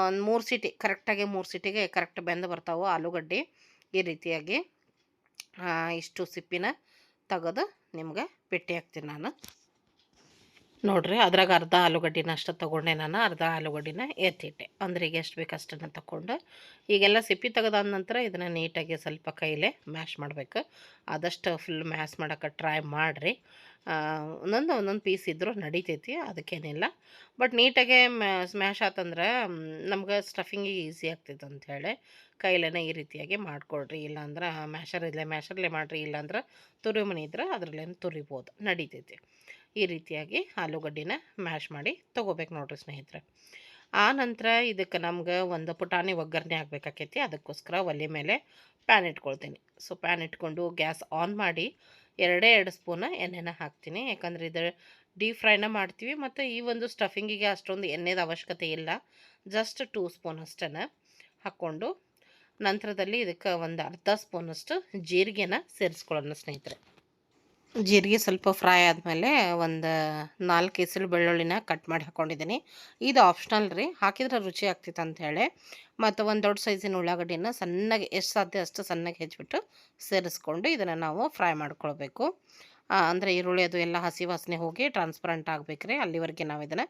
ಒಂದು ಮೂರು ಸಿಟಿ ಕರೆಕ್ಟಾಗಿ ಮೂರು ಸಿಟಿಗೆ ಕರೆಕ್ಟ್ ಬೆಂದು ಬರ್ತಾವೆ ಆಲೂಗಡ್ಡೆ ಈ ರೀತಿಯಾಗಿ. ಇಷ್ಟು ಸಿಪ್ಪಿನ ತೆಗೆದು ನಿಮ್ಗೆ ಪೆಟ್ಟಿ ಹಾಕ್ತೀನಿ ನಾನು. ನೋಡ್ರಿ ಅದ್ರಾಗ ಅರ್ಧ ಆಲೂಗಡ್ಡಿನ ಅಷ್ಟು ತೊಗೊಂಡೆ ನಾನು, ಅರ್ಧ ಆಲೂಗಡ್ಡಿನ ಎತ್ತಿಟ್ಟೆ. ಅಂದ್ರೆ ಈಗ ಎಷ್ಟು ಬೇಕು ಅಷ್ಟನ್ನು ತಗೊಂಡು ಈಗೆಲ್ಲ ಸಿಪ್ಪಿ ತೆಗೆದಾದ ನಂತರ ಇದನ್ನು ನೀಟಾಗಿ ಸ್ವಲ್ಪ ಕೈಲೇ ಮ್ಯಾಶ್ ಮಾಡಬೇಕು. ಆದಷ್ಟು ಫುಲ್ ಮ್ಯಾಶ್ ಮಾಡೋಕೆ ಟ್ರೈ ಮಾಡಿರಿ. ಒಂದೊಂದು ಒಂದೊಂದು ಪೀಸ್ ಇದ್ದರೂ ನಡೀತೈತಿ, ಅದಕ್ಕೇನಿಲ್ಲ. ಬಟ್ ನೀಟಾಗೆ ಸ್ಮ್ಯಾಶ್ ಆತಂದ್ರೆ ನಮ್ಗೆ ಸ್ಟಫಿಂಗಿಗೆ ಈಸಿ ಆಗ್ತೈತೆ ಅಂಥೇಳಿ ಕೈಲೇನೆ ಈ ರೀತಿಯಾಗಿ ಮಾಡಿಕೊಡ್ರಿ. ಇಲ್ಲಾಂದ್ರೆ ಮ್ಯಾಶರ್ ಇಲ್ಲೇ, ಮ್ಯಾಶರ್ಲೆ ಮಾಡಿರಿ. ಇಲ್ಲಾಂದ್ರೆ ತುರಿ ಮನೆ ಇದ್ರೆ ಅದರಲ್ಲೇನು ತುರಿಬೋದು, ನಡಿತೈತಿ. ಈ ರೀತಿಯಾಗಿ ಆಲೂಗಡ್ಡಿನ ಮ್ಯಾಶ್ ಮಾಡಿ ತೊಗೋಬೇಕು ನೋಡಿರಿ ಸ್ನೇಹಿತರೆ. ಆ ನಂತರ ಇದಕ್ಕೆ ನಮ್ಗೆ ಒಂದು ಪುಟಾಣಿ ಒಗ್ಗರಣೆ ಆಗಬೇಕಾಕೈತಿ. ಅದಕ್ಕೋಸ್ಕರ ಒಲೆ ಮೇಲೆ ಪ್ಯಾನ್ ಇಟ್ಕೊಳ್ತೀನಿ. ಸೊ ಪ್ಯಾನ್ ಇಟ್ಕೊಂಡು ಗ್ಯಾಸ್ ಆನ್ ಮಾಡಿ ಎರಡೇ ಎರಡು ಸ್ಪೂನ ಎಣ್ಣೆನ ಹಾಕ್ತೀನಿ. ಯಾಕಂದ್ರೆ ಇದು ಡೀಪ್ ಫ್ರೈನ ಮಾಡ್ತೀವಿ ಮತ್ತು ಈ ಒಂದು ಸ್ಟಫಿಂಗಿಗೆ ಅಷ್ಟೊಂದು ಎಣ್ಣೆದ ಅವಶ್ಯಕತೆ ಇಲ್ಲ. ಜಸ್ಟ್ ಟೂ ಸ್ಪೂನ್ ಅಷ್ಟನ್ನು ಹಾಕ್ಕೊಂಡು ನಂತರದಲ್ಲಿ ಇದಕ್ಕೆ ಒಂದು ಅರ್ಧ ಸ್ಪೂನಷ್ಟು ಜೀರಿಗೆನ ಸೇರಿಸ್ಕೊಳ್ಳೋಣ ಸ್ನೇಹಿತರೆ. ಜೀರಿಗೆ ಸ್ವಲ್ಪ ಫ್ರೈ ಆದಮೇಲೆ ಒಂದು ನಾಲ್ಕು ಎಸಳು ಬೆಳ್ಳುಳ್ಳಿನ ಕಟ್ ಮಾಡಿ ಹಾಕ್ಕೊಂಡಿದ್ದೀನಿ ಇದು ಆಪ್ಷನಲ್ ರೀ, ಹಾಕಿದ್ರೆ ರುಚಿ ಆಗ್ತಿತ್ತು ಅಂಥೇಳಿ ಮತ್ತು ಒಂದು ದೊಡ್ಡ ಸೈಜಿನ ಉಳ್ಳಾಗಡ್ಡಿನ ಸಣ್ಣಗೆ ಎಷ್ಟು ಸಾಧ್ಯ ಅಷ್ಟು ಸಣ್ಣಗೆ ಹೆಚ್ಚಿಬಿಟ್ಟು ಸೇರಿಸ್ಕೊಂಡು ಇದನ್ನು ನಾವು ಫ್ರೈ ಮಾಡ್ಕೊಳ್ಬೇಕು. ಅಂದರೆ ಈರುಳ್ಳಿ ಅದು ಎಲ್ಲ ಹಸಿ ವಾಸನೆ ಹೋಗಿ ಟ್ರಾನ್ಸ್ಪರೆಂಟ್ ಆಗಬೇಕ್ರಿ, ಅಲ್ಲಿವರೆಗೆ ನಾವು ಇದನ್ನು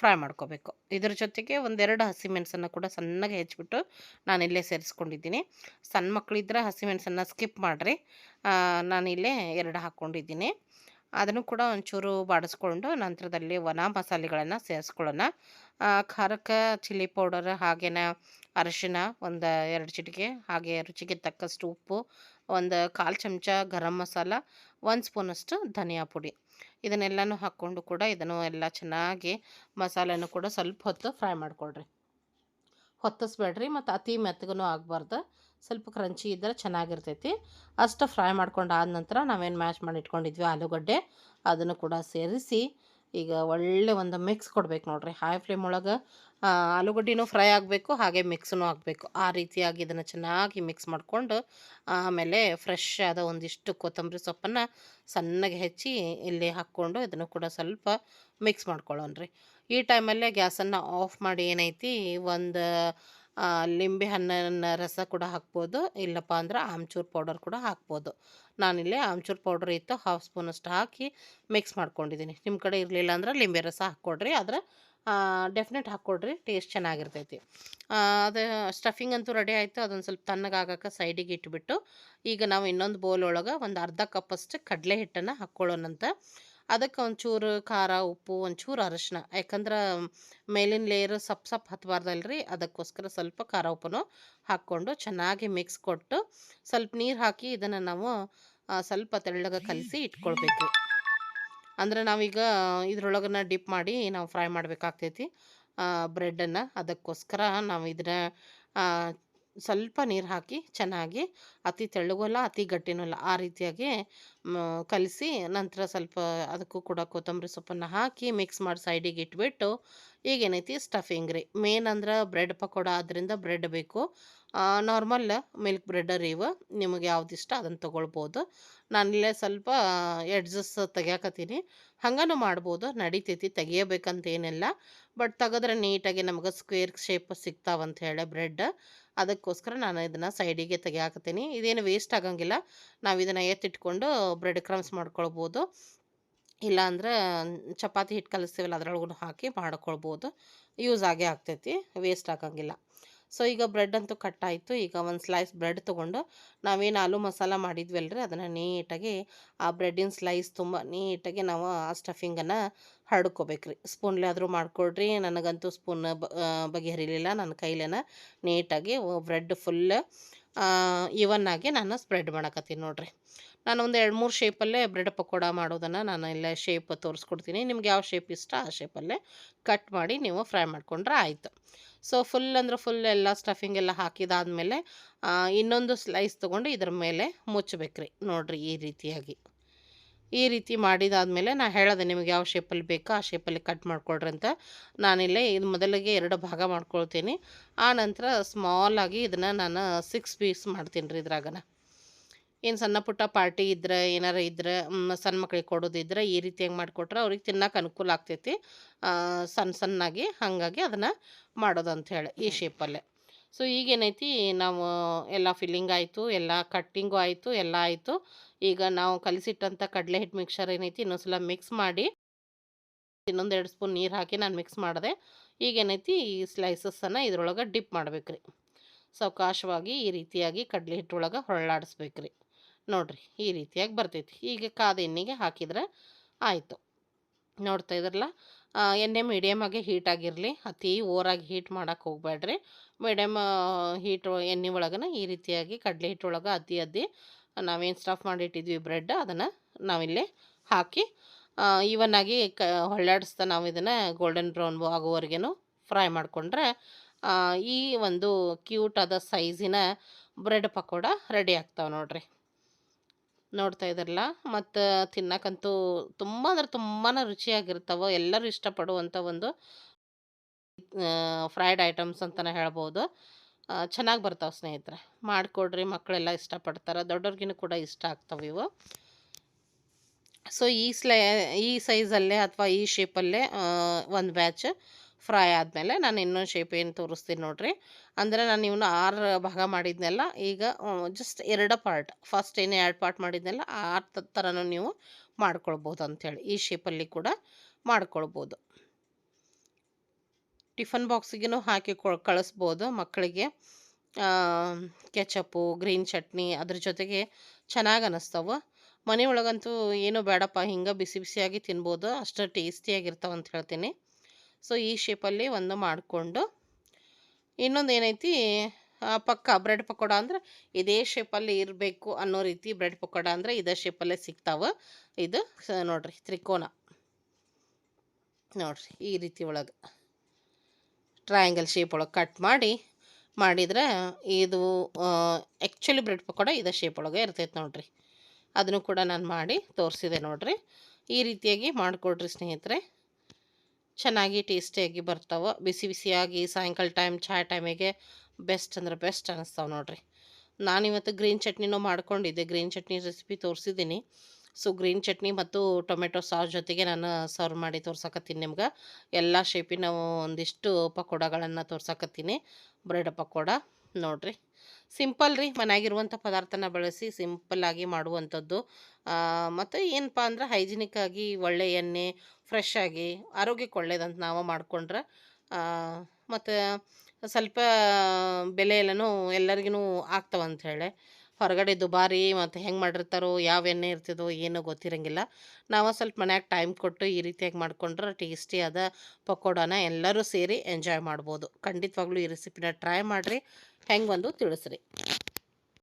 ಫ್ರೈ ಮಾಡ್ಕೋಬೇಕು. ಇದ್ರ ಜೊತೆಗೆ ಒಂದೆರಡು ಹಸಿಮೆಣಸನ್ನು ಕೂಡ ಸಣ್ಣಗೆ ಹೆಚ್ಚಿಬಿಟ್ಟು ನಾನಿಲ್ಲೇ ಸೇರಿಸ್ಕೊಂಡಿದ್ದೀನಿ. ಸಣ್ಣ ಮಕ್ಕಳಿದ್ರೆ ಹಸಿಮೆಣಸನ್ನು ಸ್ಕಿಪ್ ಮಾಡಿರಿ. ನಾನಿಲ್ಲೇ ಎರಡು ಹಾಕ್ಕೊಂಡಿದ್ದೀನಿ ಅದನ್ನು ಕೂಡ ಒಂಚೂರು ಬಾಡಿಸ್ಕೊಂಡು ನಂತರದಲ್ಲಿ ಒಣ ಮಸಾಲೆಗಳನ್ನು ಸೇರಿಸ್ಕೊಳ್ಳೋಣ. ಖಾರಕ್ಕೆ ಚಿಲ್ಲಿ ಪೌಡರ್ ಹಾಗೇನ ಅರಿಶಿನ ಒಂದು ಎರಡು ಚಿಟಿಕೆ, ಹಾಗೆ ರುಚಿಗೆ ತಕ್ಕಷ್ಟು ಉಪ್ಪು, ಒಂದು ಕಾಲು ಚಮಚ ಗರಂ ಮಸಾಲ ಒಂದು ಸ್ಪೂನಷ್ಟು ಧನಿಯಾ ಪುಡಿ. ಇದನ್ನೆಲ್ಲನೂ ಹಾಕ್ಕೊಂಡು ಕೂಡ ಇದನ್ನು ಎಲ್ಲ ಚೆನ್ನಾಗಿ ಮಸಾಲೆನೂ ಕೂಡ ಸ್ವಲ್ಪ ಹೊತ್ತು ಫ್ರೈ ಮಾಡ್ಕೊಳ್ರಿ. ಹೊತ್ತಿಸ್ಬೇಡ್ರಿ ಮತ್ತು ಅತಿ ಮೆತ್ತಗೂ ಆಗಬಾರ್ದು. ಸ್ವಲ್ಪ ಕ್ರಂಚಿ ಇದ್ದರೆ ಚೆನ್ನಾಗಿರ್ತೈತಿ. ಅಷ್ಟು ಫ್ರೈ ಮಾಡ್ಕೊಂಡು ಆದ ನಂತರ ನಾವೇನು ಮ್ಯಾಶ್ ಮಾಡಿ ಇಟ್ಕೊಂಡಿದ್ವಿ ಆಲೂಗಡ್ಡೆ, ಅದನ್ನು ಕೂಡ ಸೇರಿಸಿ ಈಗ ಒಳ್ಳೆ ಒಂದು ಮಿಕ್ಸ್ ಕೊಡ್ಬೇಕು ನೋಡ್ರಿ. ಹೈ ಫ್ಲೇಮ್ ಒಳಗೆ ಆಲೂಗಡ್ಡೆನೂ ಫ್ರೈ ಆಗಬೇಕು, ಹಾಗೆ ಮಿಕ್ಸೂ ಆಗಬೇಕು. ಆ ರೀತಿಯಾಗಿ ಇದನ್ನು ಚೆನ್ನಾಗಿ ಮಿಕ್ಸ್ ಮಾಡಿಕೊಂಡು, ಆಮೇಲೆ ಫ್ರೆಶ್ ಆದ ಒಂದಿಷ್ಟು ಕೊತ್ತಂಬರಿ ಸೊಪ್ಪನ್ನು ಸಣ್ಣಗೆ ಹೆಚ್ಚಿ ಇಲ್ಲಿ ಹಾಕ್ಕೊಂಡು ಇದನ್ನು ಕೂಡ ಸ್ವಲ್ಪ ಮಿಕ್ಸ್ ಮಾಡ್ಕೊಳ್ಳೋಣ ರೀ. ಈ ಟೈಮಲ್ಲೇ ಗ್ಯಾಸನ್ನು ಆಫ್ ಮಾಡಿ ಏನೈತಿ, ಒಂದು ಲಿಂಬೆ ಹಣ್ಣಿನ ರಸ ಕೂಡ ಹಾಕ್ಬೋದು, ಇಲ್ಲಪ್ಪ ಅಂದ್ರೆ ಆಮ್ಚೂರ್ ಪೌಡರ್ ಕೂಡ ಹಾಕ್ಬೋದು. ನಾನಿಲ್ಲಿ ಆಮ್ಚೂರ್ ಪೌಡರ್ ಇತ್ತು, ಹಾಫ್ ಸ್ಪೂನಷ್ಟು ಹಾಕಿ ಮಿಕ್ಸ್ ಮಾಡ್ಕೊಂಡಿದ್ದೀನಿ ನಿಮ್ಮ ಕಡೆ ಇರಲಿಲ್ಲ ಅಂದ್ರೆ ಲಿಂಬೆ ರಸ ಹಾಕ್ಕೊಡ್ರಿ, ಆದ್ರೆ ಡೆಫಿನೆಟ್ ಹಾಕ್ಕೊಡ್ರಿ ಟೇಸ್ಟ್ ಚೆನ್ನಾಗಿರ್ತೈತಿ. ಅದು ಸ್ಟಫಿಂಗ್ ಅಂತೂ ರೆಡಿ ಆಯಿತು, ಅದೊಂದು ಸ್ವಲ್ಪ ತಣ್ಣಗಾಗಕ್ಕೆ ಸೈಡಿಗೆ ಇಟ್ಬಿಟ್ಟು, ಈಗ ನಾವು ಇನ್ನೊಂದು ಬೌಲ್ ಒಳಗೆ ಒಂದು ಅರ್ಧ ಕಪ್ಪಷ್ಟು ಕಡಲೆ ಹಿಟ್ಟನ್ನು ಹಾಕ್ಕೊಳ್ಳೋಣಂತ ಅದಕ್ಕೆ ಒಂಚೂರು ಖಾರ, ಉಪ್ಪು, ಒಂಚೂರು ಅರಶಿನ, ಯಾಕಂದ್ರೆ ಮೇಲಿನ ಲೇಯರ್ ಸಪ್ ಸಪ್ ಹತ್ತಬಾರ್ದಲ್ರಿ ಅದಕ್ಕೋಸ್ಕರ ಸ್ವಲ್ಪ ಖಾರ ಉಪ್ಪನ್ನು ಹಾಕ್ಕೊಂಡು ಚೆನ್ನಾಗಿ ಮಿಕ್ಸ್ ಕೊಟ್ಟು ಸ್ವಲ್ಪ ನೀರು ಹಾಕಿ ಇದನ್ನು ನಾವು ಸ್ವಲ್ಪ ತೆಳ್ಳಗೆ ಕಲಸಿ ಇಟ್ಕೊಳ್ಬೇಕು. ಅಂದ್ರೆ ನಾವೀಗ ಇದ್ರೊಳಗನ ಡಿಪ್ ಮಾಡಿ ನಾವು ಫ್ರೈ ಮಾಡಬೇಕಾಗ್ತೈತಿ. ಬ್ರೆಡ್ಡನ್ನು. ಅದಕ್ಕೋಸ್ಕರ ನಾವು ಇದನ್ನ ಸ್ವಲ್ಪ ನೀರು ಹಾಕಿ ಚೆನ್ನಾಗಿ ಅತಿ ತೆಳ್ಳಗೂ ಅಲ್ಲ, ಅತಿ ಗಟ್ಟಿನೂ ಅಲ್ಲ, ಆ ರೀತಿಯಾಗಿ ಕಲಿಸಿ ನಂತರ ಸ್ವಲ್ಪ ಅದಕ್ಕೂ ಕೂಡ ಕೊತ್ತಂಬರಿ ಸೊಪ್ಪನ್ನು ಹಾಕಿ ಮಿಕ್ಸ್ ಮಾಡಿ ಸೈಡಿಗೆ ಇಟ್ಬಿಟ್ಟು ಈಗೇನೈತಿ ಸ್ಟಫಿಂಗ್ ರೀ. ಮೇನ್ ಅಂದ್ರೆ ಬ್ರೆಡ್ ಪಕೋಡ ಆದ್ದರಿಂದ ಬ್ರೆಡ್ ಬೇಕು. ನಾರ್ಮಲ್ ಮಿಲ್ಕ್ ಬ್ರೆಡ್ ರೀ ಇವು. ನಿಮಗೆ ಯಾವ್ದು ಇಷ್ಟ ಅದನ್ನು ತೊಗೊಳ್ಬೋದು. ನಾನಿಲ್ಲೇ ಸ್ವಲ್ಪ ಎಡ್ಜಸ್ ತೆಗಿಯಾಕತ್ತೀನಿ. ಹಂಗನೂ ಮಾಡ್ಬೋದು. ನಡಿತೈತಿ, ತೆಗಿಯಬೇಕಂತ ಏನಿಲ್ಲ. ಬಟ್ ತೆಗೆದ್ರೆ ನೀಟಾಗಿ ನಮಗೆ ಸ್ಕ್ವೇರ್ ಶೇಪ್ ಸಿಗ್ತಾವಂತ ಹೇಳಿ ಬ್ರೆಡ್ ಅದಕ್ಕೋಸ್ಕರ ನಾನು ಇದನ್ನು ಸೈಡಿಗೆ ತೆಗಿಯಾಕತ್ತೀನಿ. ಇದೇನು ವೇಸ್ಟ್ ಆಗಂಗಿಲ್ಲ. ನಾವು ಇದನ್ನು ಎತ್ತಿಟ್ಕೊಂಡು ಬ್ರೆಡ್ ಕ್ರಮ್ಸ್ ಮಾಡ್ಕೊಳ್ಬೋದು. ಇಲ್ಲಾಂದ್ರೆ, ಚಪಾತಿ ಹಿಟ್ಟು ಕಲಿಸ್ತೀವಲ್ಲ ಅದ್ರೊಳಗೂ ಹಾಕಿ ಮಾಡ್ಕೊಳ್ಬೋದು. ಯೂಸ್ ಆಗೇ ಆಗ್ತೈತಿ. ವೇಸ್ಟ್ ಆಗಂಗಿಲ್ಲ. ಸೊ ಈಗ ಬ್ರೆಡ್ ಅಂತೂ ಕಟ್ ಆಯಿತು. ಈಗ ಒಂದು ಸ್ಲೈಸ್ ಬ್ರೆಡ್ ತೊಗೊಂಡು ನಾವೇನು ಆಲೂ ಮಸಾಲ ಮಾಡಿದ್ವಲ್ರಿ? ಅದನ್ನು ನೀಟಾಗಿ ಆ ಬ್ರೆಡ್ಡಿನ ಸ್ಲೈಸ್ ತುಂಬ ನೀಟಾಗಿ ನಾವು ಆ ಸ್ಟಫಿಂಗನ್ನು ಹರಡ್ಕೋಬೇಕ್ರಿ. ಸ್ಪೂನ್ಲೆ ಆದರೂ ಮಾಡಿಕೊಡ್ರಿ. ನನಗಂತೂ ಸ್ಪೂನ್ ಬಗೆಹರಿಲಿಲ್ಲ. ನನ್ನ ಕೈಲೇನ ನೀಟಾಗಿ ಬ್ರೆಡ್ ಫುಲ್ ಇವನ್ ಆಗಿ ನಾನು ಸ್ಪ್ರೆಡ್ ಮಾಡಕತ್ತೀನಿ ನೋಡಿರಿ. ನಾನು ಒಂದು ಎರಡು ಮೂರು ಶೇಪಲ್ಲೇ ಬ್ರೆಡ್ ಪಕೋಡ ಮಾಡೋದನ್ನು ನಾನು ಇಲ್ಲೇ ಶೇಪ್ ತೋರಿಸ್ಕೊಡ್ತೀನಿ. ನಿಮ್ಗೆ ಯಾವ ಶೇಪ್ ಇಷ್ಟ ಆ ಶೇಪಲ್ಲೇ ಕಟ್ ಮಾಡಿ ನೀವು ಫ್ರೈ ಮಾಡ್ಕೊಂಡ್ರೆ ಆಯಿತು. ಸೊ ಫುಲ್ ಅಂದ್ರೆ ಫುಲ್ ಎಲ್ಲ ಸ್ಟಫಿಂಗ್ ಎಲ್ಲ ಹಾಕಿದಾದ್ಮೇಲೆ ಇನ್ನೊಂದು ಸ್ಲೈಸ್ ತೊಗೊಂಡು ಇದ್ರ ಮೇಲೆ ಮುಚ್ಚಬೇಕ್ರಿ ನೋಡ್ರಿ ಈ ರೀತಿಯಾಗಿ. ಈ ರೀತಿ ಮಾಡಿದಾದ್ಮೇಲೆ ನಾ ಹೇಳೋದೆ ನಿಮಗೆ ಯಾವ ಶೇಪಲ್ಲಿ ಬೇಕೋ ಆ ಶೇಪಲ್ಲಿ ಕಟ್ ಮಾಡ್ಕೊಳ್ರಿ ಅಂತ ನಾನಿಲ್ಲೇ ಇದು ಮೊದಲಿಗೆ ಎರಡು ಭಾಗ ಮಾಡ್ಕೊಳ್ತೀನಿ. ಆ ನಂತರ ಸ್ಮಾಲಾಗಿ ಇದನ್ನು ನಾನು ಸಿಕ್ಸ್ ಪೀಸ್ ಮಾಡ್ತೀನಿ ರೀ ಇದ್ರಾಗನ. ಏನು ಸಣ್ಣ ಪುಟ್ಟ ಪಾರ್ಟಿ ಇದ್ರೆ ಏನಾರ ಇದ್ರೆ ಸಣ್ಣ ಮಕ್ಳಿಗೆ ಕೊಡೋದಿದ್ರೆ ಈ ರೀತಿಯಾಗಿ ಮಾಡಿಕೊಟ್ರೆ ಅವ್ರಿಗೆ ತಿನ್ನೋಕೆ ಅನುಕೂಲ ಆಗ್ತೈತಿ. ಸಣ್ಣ ಸಣ್ಣಾಗಿ ಹಾಗಾಗಿ ಅದನ್ನು ಮಾಡೋದು ಅಂತ ಹೇಳಿ ಈ ಶೇಪಲ್ಲೇ ಸೊ ಈಗೇನೈತಿ ನಾವು ಎಲ್ಲ ಫಿಲ್ಲಿಂಗ್ ಆಯಿತು ಎಲ್ಲ ಕಟ್ಟಿಂಗು ಆಯಿತು ಎಲ್ಲ ಆಯಿತು. ಈಗ ನಾವು ಕಲಿಸಿಟ್ಟಂಥ ಕಡಲೆ ಹಿಟ್ಟು ಮಿಕ್ಸರ್ ಏನೈತಿ ಇನ್ನೊಂದ್ಸಲ ಮಿಕ್ಸ್ ಮಾಡಿ ಇನ್ನೊಂದು ಎರಡು ಸ್ಪೂನ್ ನೀರು ಹಾಕಿ ನಾನು ಮಿಕ್ಸ್ ಮಾಡಿದೆ. ಈಗೇನೈತಿ ಈ ಸ್ಲೈಸಸ್ಸನ್ನು ಇದ್ರೊಳಗೆ ಡಿಪ್ ಮಾಡ್ಬೇಕು ರೀ ಸಾವಕಾಶವಾಗಿ ಈ ರೀತಿಯಾಗಿ ಕಡಲೆ ಹಿಟ್ಟೊಳಗೆ ಹೊರಳಾಡಿಸ್ಬೇಕು ನೋಡ್ರಿ ಈ ರೀತಿಯಾಗಿ ಬರ್ತೈತಿ. ಈಗ ಕಾದ ಎಣ್ಣೆಗೆ ಹಾಕಿದ್ರೆ ಆಯಿತು. ನೋಡ್ತಾ ಇದ್ರಲ್ಲ ಎಣ್ಣೆ ಮೀಡಿಯಮ್ ಆಗಿ ಹೀಟ್ ಆಗಿರಲಿ, ಅತಿ ಓರಾಗಿ ಹೀಟ್ ಮಾಡೋಕೆ ಹೋಗ್ಬೇಡ್ರಿ ಮೀಡಿಯಮ್ ಹೀಟ್ ಎಣ್ಣೆ ಒಳಗನ ಈ ರೀತಿಯಾಗಿ ಕಡಲೆ ಹಿಟ್ಟೊಳಗೆ ಅದ್ದಿ ಅದ್ದಿ ನಾವೇನು ಸ್ಟಫ್ ಮಾಡಿಟ್ಟಿದ್ವಿ ಬ್ರೆಡ್ ಅದನ್ನು ನಾವಿಲ್ಲಿ ಹಾಕಿ ಈವನ್ ಆಗಿ ಕ, ಹೊಳ್ಳಾಡಿಸ್ತಾ ನಾವು ಇದನ್ನು ಗೋಲ್ಡನ್ ಬ್ರೌನ್ ಆಗೋವರೆಗೂ ಫ್ರೈ ಮಾಡಿಕೊಂಡ್ರೆ ಈ ಒಂದು ಕ್ಯೂಟ್ ಆದ ಸೈಜಿನ ಬ್ರೆಡ್ ಪಕೋಡ ರೆಡಿ ಆಗ್ತಾವೆ ನೋಡ್ರಿ. ನೋಡ್ತಾ ಇದ್ರಲ್ಲ. ಮತ್ತು ತಿನ್ನಕ್ಕಂತೂ ತುಂಬ ಅಂದ್ರೆ ತುಂಬಾ ರುಚಿಯಾಗಿರ್ತಾವೆ, ಎಲ್ಲರೂ ಇಷ್ಟಪಡುವಂಥ ಒಂದು ಫ್ರೈಡ್ ಐಟಮ್ಸ್ ಅಂತಲೇ ಹೇಳ್ಬೋದು. ಚೆನ್ನಾಗಿ ಬರ್ತಾವೆ ಸ್ನೇಹಿತರೆ. ಮಾಡಿಕೊಡ್ರಿ ಮಕ್ಕಳೆಲ್ಲ ಇಷ್ಟಪಡ್ತಾರೆ. ದೊಡ್ಡವ್ರಿಗಿನೂ ಕೂಡ ಇಷ್ಟ ಆಗ್ತವೆ ಇವು. ಸೊ ಈ ಸ್ಲೈ, ಈ ಸೈಜಲ್ಲೇ ಅಥವಾ ಈ ಶೇಪಲ್ಲೇ ಒಂದು ಬ್ಯಾಚ್ ಫ್ರೈ ಆದಮೇಲೆ ನಾನು ಇನ್ನೊಂದು ಶೇಪ್ ಏನು ತೋರಿಸ್ತೀನಿ ನೋಡಿರಿ. ಅಂದರೆ ನಾನು ಇವನ್ನ ಆರು ಭಾಗ ಮಾಡಿದ್ನೆಲ್ಲ, ಈಗ ಜಸ್ಟ್ ಎರಡು ಪಾರ್ಟ್ ಫಸ್ಟ್ ಏನು ಎರಡು ಪಾರ್ಟ್ ಮಾಡಿದ್ನೆಲ್ಲ, ಆರು ಥರನೂ ನೀವು ಮಾಡ್ಕೊಳ್ಬೋದು ಅಂಥೇಳಿ ಈ ಶೇಪಲ್ಲಿ ಕೂಡ ಮಾಡ್ಕೊಳ್ಬೋದು. ಟಿಫನ್ ಬಾಕ್ಸಿಗೂ ಹಾಕಿ ಕಳಿಸ್ಬೋದು ಮಕ್ಕಳಿಗೆ. ಕೆಚಪ್ಪು ಗ್ರೀನ್ ಚಟ್ನಿ ಅದ್ರ ಜೊತೆಗೆ ಚೆನ್ನಾಗಿ ಅನ್ನಿಸ್ತಾವೆ ಮನೆಯೊಳಗಂತೂ ಏನು ಬೇಡಪ್ಪ, ಹಿಂಗೆ ಬಿಸಿ ಬಿಸಿಯಾಗಿ ತಿನ್ಬೋದು, ಅಷ್ಟು ಟೇಸ್ಟಿಯಾಗಿರ್ತಾವೆ ಅಂತ ಹೇಳ್ತೀನಿ. ಸೊ ಈ ಶೇಪಲ್ಲಿ ಒಂದು ಮಾಡಿಕೊಂಡು ಇನ್ನೊಂದು ಏನೈತಿ ಪಕ್ಕ ಬ್ರೆಡ್ ಪಕೋಡ ಅಂದ್ರೆ ಇದೇ ಶೇಪಲ್ಲಿ ಇರಬೇಕು ಅನ್ನೋ ರೀತಿ ಬ್ರೆಡ್ ಪಕೋಡ ಅಂದರೆ ಇದೇ ಶೇಪಲ್ಲೇ ಸಿಗ್ತಾವೆ. ಇದು ನೋಡ್ರಿ ತ್ರಿಕೋನ. ನೋಡ್ರಿ ಈ ರೀತಿ ಒಳಗೆ ಟ್ರಯಾಂಗಲ್ ಶೇಪ್ ಒಳಗೆ ಕಟ್ ಮಾಡಿ, ಮಾಡಿದ್ರೆ ಇದು ಆ್ಯಕ್ಚುಲಿ ಬ್ರೆಡ್ ಪಕೋಡ ಇದೇ ಶೇಪ್ ಒಳಗೆ ಇರ್ತೈತೆ ನೋಡ್ರಿ. ಅದನ್ನು ಕೂಡ ನಾನು ಮಾಡಿ ತೋರಿಸಿದೆ ನೋಡ್ರಿ. ಈ ರೀತಿಯಾಗಿ ಮಾಡಿಕೊಡ್ರಿ ಸ್ನೇಹಿತರೆ. ಚೆನ್ನಾಗಿ ಟೇಸ್ಟಿಯಾಗಿ ಬರ್ತಾವೆ. ಬಿಸಿ ಬಿಸಿಯಾಗಿ ಸಾಯಂಕಾಲ ಟೈಮ್ ಚಾಯ್ ಟೈಮಿಗೆ ಬೆಸ್ಟ್ ಅಂದ್ರೆ ಬೆಸ್ಟ್ ಅನ್ನಿಸ್ತಾವೆ ನೋಡ್ರಿ. ನಾನಿವತ್ತು ಗ್ರೀನ್ ಚಟ್ನಿನೂ ಮಾಡ್ಕೊಂಡಿದ್ದೆ. ಗ್ರೀನ್ ಚಟ್ನಿ ರೆಸಿಪಿ ತೋರಿಸಿದ್ದೀನಿ. ಸೊ, ಗ್ರೀನ್ ಚಟ್ನಿ ಮತ್ತು ಟೊಮೆಟೊ ಸಾಸ್ ಜೊತೆಗೆ ನಾನು ಸರ್ವ್ ಮಾಡಿ ತೋರ್ಸಕತ್ತೀನಿ ನಿಮ್ಗೆ. ಎಲ್ಲ ಶೇಪಿನ ಒಂದಿಷ್ಟು ಪಕೋಡಗಳನ್ನು ತೋರ್ಸಕತ್ತೀನಿ. ಬ್ರೆಡ್ ಪಕೋಡ ನೋಡ್ರಿ. ಸಿಂಪಲ್ ರೀ ಮನೆಯಾಗಿರುವಂಥ ಪದಾರ್ಥನ ಬಳಸಿ ಸಿಂಪಲ್ಲಾಗಿ ಮಾಡುವಂಥದ್ದು. ಮತ್ತು ಏನಪ್ಪ ಅಂದ್ರೆ ಹೈಜಿನಿಕ್ ಆಗಿ ಒಳ್ಳೆ ಎಣ್ಣೆ, ಫ್ರೆಶ್ ಆಗಿ ಆರೋಗ್ಯಕ್ಕೆ ಒಳ್ಳೇದಂತ ನಾವು ಮಾಡಿಕೊಂಡ್ರೆ ಮತ್ತು ಸ್ವಲ್ಪ ಬೆಲೆ ಎಲ್ಲನೂ ಎಲ್ಲರಿಗೂ ಆಗ್ತಾವಂತ ಹೇಳಿ. ಹೊರಗಡೆ ದುಬಾರಿ ಮತ್ತು ಹೆಂಗೆ ಮಾಡಿರ್ತಾರೋ, ಯಾವ ಎಣ್ಣೆ ಇರ್ತದೋ ಏನೋ ಗೊತ್ತಿರಂಗಿಲ್ಲ. ನಾವು ಸ್ವಲ್ಪ ಮನ್ಯಾಗ ಟೈಮ್ ಕೊಟ್ಟು ಈ ರೀತಿಯಾಗಿ ಮಾಡಿಕೊಂಡ್ರೆ ಟೇಸ್ಟಿಯಾದ ಪಕೋಡನ ಎಲ್ಲರೂ ಸೇರಿ ಎಂಜಾಯ್ ಮಾಡ್ಬೋದು. ಖಂಡಿತವಾಗ್ಲೂ ಈ ರೆಸಿಪಿನ ಟ್ರೈ ಮಾಡಿರಿ. ಹೆಂಗೆ ಬಂದು ತಿಳಿಸ್ರಿ.